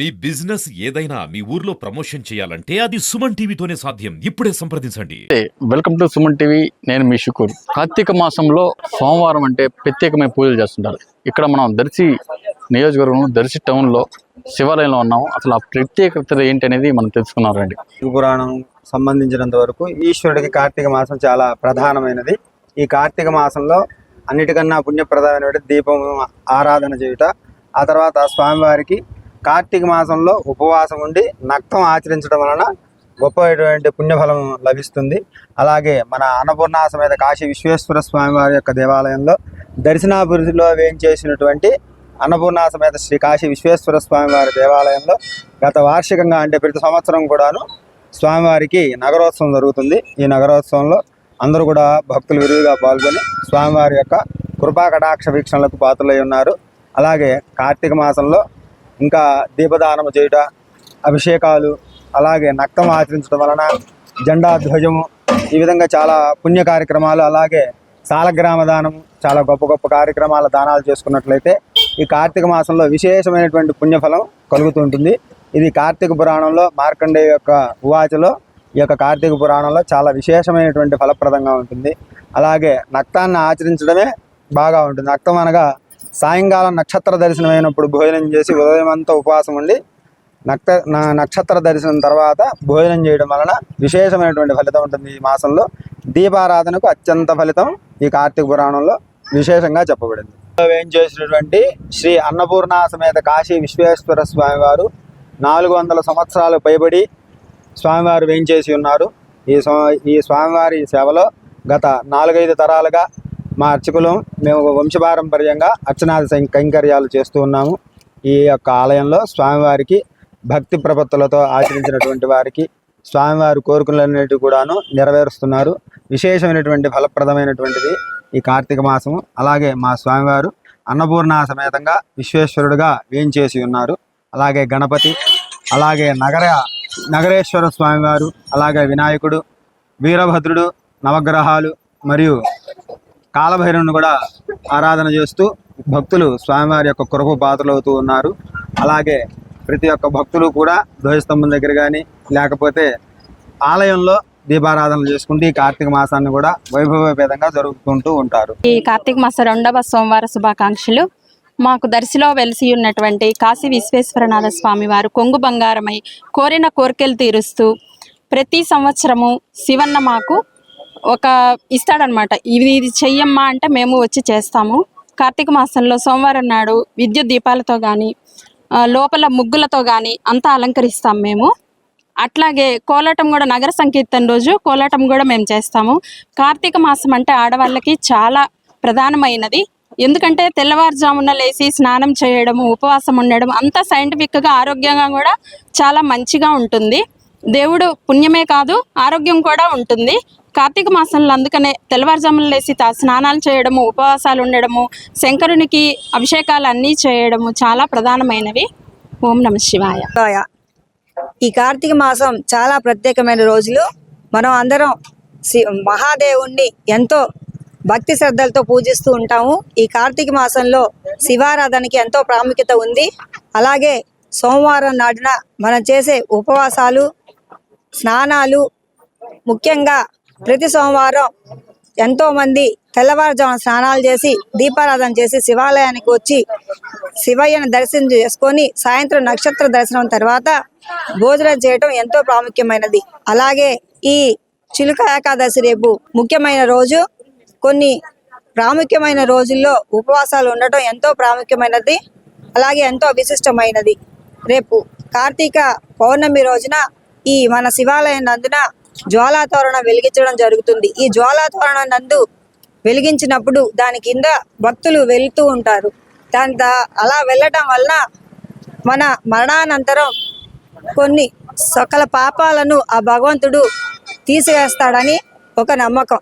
మీ business ఏదైనా మీ ఊర్లో promotion చేయాలంటే అది సుమన్ టీవీతోనే సాధ్యం. ఇప్పుడే సంప్రదించండి. వెల్కమ్ టు సుమన్ టీవీ నేను మీ షుకూర్. కార్తీక మాసంలో సోమవారం అంటే ప్రత్యేకమైన పూజలు చేస్తుంటారు. ఇక్కడ మనం దర్శి నియోజకవర్గం దర్శి టౌన్లో శివాలయంలో ఉన్నాము. అసలు ఆ ప్రత్యేకత ఏంటి అనేది మనం తెలుసుకున్నాం రండి. శివ పురాణం సంబంధించినంత వరకు ఈశ్వరుడికి కార్తీక మాసం చాలా ప్రధానమైనది. ఈ కార్తీక మాసంలో అన్నిటికన్నా పుణ్యప్రదమైన దీపం ఆరాధన చేయుట ఆ తర్వాత స్వామివారికి కార్తీక మాసంలో ఉపవాసం ఉండి నక్తం ఆచరించడం వలన గొప్పటువంటి పుణ్యఫలం లభిస్తుంది. అలాగే మన అన్నపూర్ణ సమేత కాశీ విశ్వేశ్వర స్వామి వారి యొక్క దేవాలయంలో దర్శనాభివృద్ధిలో వేయించేసినటువంటి అన్నపూర్ణ సమేత శ్రీ కాశీ విశ్వేశ్వర స్వామి వారి దేవాలయంలో గత వార్షికంగా అంటే ప్రతి సంవత్సరం కూడాను స్వామివారికి నగరోత్సవం జరుగుతుంది. ఈ నగరోత్సవంలో అందరూ కూడా భక్తులు విరివిగా పాల్గొని స్వామివారి యొక్క కృపా కటాక్ష వీక్షణలకు పాత్రలై ఉన్నారు. అలాగే కార్తీక మాసంలో ఇంకా దీపదానము చేయుట అభిషేకాలు అలాగే నక్తం ఆచరించడం వలన జెండా ధ్వజము ఈ విధంగా చాలా పుణ్య కార్యక్రమాలు అలాగే సాలగ్రామ దానము చాలా గొప్ప గొప్ప కార్యక్రమాల దానాలు చేసుకున్నట్లయితే ఈ కార్తీక మాసంలో విశేషమైనటువంటి పుణ్యఫలం కలుగుతుంటుంది ఇది కార్తీక పురాణంలో మార్కండేయ యొక్క ఉవాచలో ఈ యొక్క కార్తీక పురాణంలో చాలా విశేషమైనటువంటి ఫలప్రదంగా ఉంటుంది. అలాగే నక్తాన్ని ఆచరించడమే బాగా ఉంటుంది. నక్తం అనగా సాయంకాలం నక్షత్ర దర్శనం అయినప్పుడు భోజనం చేసి ఉదయం అంతా ఉపవాసం ఉండి నక్త నా- నక్షత్ర దర్శనం తర్వాత భోజనం చేయడం వలన విశేషమైనటువంటి ఫలితం ఉంటుంది ఈ మాసంలో. దీపారాధనకు అత్యంత ఫలితం ఈ కార్తీక పురాణంలో విశేషంగా చెప్పబడింది. ఏం చేసినటువంటి శ్రీ అన్నపూర్ణ సమేత కాశీ విశ్వేశ్వర స్వామివారు నాలుగు వందల సంవత్సరాలు పైబడి స్వామివారు వేయించేసి ఉన్నారు. ఈ స్వా- ఈ స్వామివారి సేవలో గత నాలుగైదు తరాలుగా మా అర్చకులం మేము వంశపారంపర్యంగా అర్చనాది సం- కైంకర్యాలు చేస్తూ ఉన్నాము. ఈ యొక్క ఆలయంలో స్వామివారికి భక్తి ప్రపత్తులతో ఆచరించినటువంటి వారికి స్వామివారి కోరికలన్నిటి కూడాను నెరవేరుస్తున్నారు. విశేషమైనటువంటి ఫలప్రదమైనటువంటిది ఈ కార్తీక మాసము. అలాగే మా స్వామివారు అన్నపూర్ణ సమేతంగా విశ్వేశ్వరుడుగా వేయించేసి ఉన్నారు. అలాగే గణపతి అలాగే నగర నగరేశ్వర స్వామివారు అలాగే వినాయకుడు వీరభద్రుడు నవగ్రహాలు మరియు కాలభైరవుని కూడా ఆరాధన చేస్తూ భక్తులు స్వామివారి యొక్క కృప పాత్రలవుతూ ఉన్నారు. అలాగే ప్రతి ఒక్క భక్తులు కూడా ధ్వజస్తంభం దగ్గర కానీ లేకపోతే ఆలయంలో దీపారాధనలు చేసుకుంటూ ఈ కార్తీక మాసాన్ని కూడా వైభవపేతంగా జరుపుకుంటూ ఉంటారు. ఈ కార్తీక మాస రెండవ సోమవార శుభాకాంక్షలు. మాకు దర్శిలో వెలిసి ఉన్నటువంటి కాశీ విశ్వేశ్వరనాథ స్వామి వారు కొంగు బంగారమై కోరిన కోరికలు తీరుస్తూ ప్రతి సంవత్సరము శివన్న మాకు ఒక ఇస్తాడనమాట. ఇది ఇది చెయ్యమ్మా అంటే మేము వచ్చి చేస్తాము. కార్తీక మాసంలో సోమవారం నాడు విద్యుత్ దీపాలతో కానీ లోపల ముగ్గులతో కానీ అంతా అలంకరిస్తాం మేము. అట్లాగే కోలాటం కూడా నగర సంకీర్తన రోజు కోలాటం కూడా మేము చేస్తాము. కార్తీక మాసం అంటే ఆడవాళ్ళకి చాలా ప్రధానమైనది. ఎందుకంటే తెల్లవారుజామున లేచి స్నానం చేయడము ఉపవాసం ఉండడం అంతా సైంటిఫిక్గా ఆరోగ్యంగా కూడా చాలా మంచిగా ఉంటుంది. దేవుడు పుణ్యమే కాదు ఆరోగ్యం కూడా ఉంటుంది. కార్తీక మాసంలో అందుకనే తెల్లవారుజాములు లేచి తా స్నానాలు చేయడము ఉపవాసాలు ఉండడము శంకరునికి అభిషేకాలు అన్నీ చేయడము చాలా ప్రధానమైనవి. ఓం నమ శివాయ. ఈ కార్తీక మాసం చాలా ప్రత్యేకమైన రోజులు. మనం అందరం మహాదేవుణ్ణి ఎంతో భక్తి శ్రద్ధలతో పూజిస్తూ ఉంటాము. ఈ కార్తీక మాసంలో శివారాధనకి ఎంతో ప్రాముఖ్యత ఉంది. అలాగే సోమవారం నాటిన మనం చేసే ఉపవాసాలు స్నానాలు ముఖ్యంగా ప్రతి సోమవారం ఎంతో మంది తెల్లవారుజామున స్నానాలు చేసి దీపారాధన చేసి శివాలయానికి వచ్చి శివయ్యను దర్శనం చేసుకొని సాయంత్రం నక్షత్ర దర్శనం తర్వాత భోజనం చేయటం ఎంతో ప్రాముఖ్యమైనది. అలాగే ఈ చిలుక ఏకాదశి రేపు ముఖ్యమైన రోజు. కొన్ని ప్రాముఖ్యమైన రోజుల్లో ఉపవాసాలు ఉండటం ఎంతో ప్రాముఖ్యమైనది. అలాగే ఎంతో విశిష్టమైనది. రేపు కార్తీక పౌర్ణమి రోజున ఈ మన శివాలయం నందున జ్వాలాతోరణం వెలిగించడం జరుగుతుంది. ఈ జ్వాలాతోరణం నందు వెలిగించినప్పుడు దాని కింద భక్తులు వెళ్తూ ఉంటారు. దాని అలా వెళ్ళటం వలన మన మరణానంతరం కొన్ని సకల పాపాలను ఆ భగవంతుడు తీసివేస్తాడని ఒక నమ్మకం.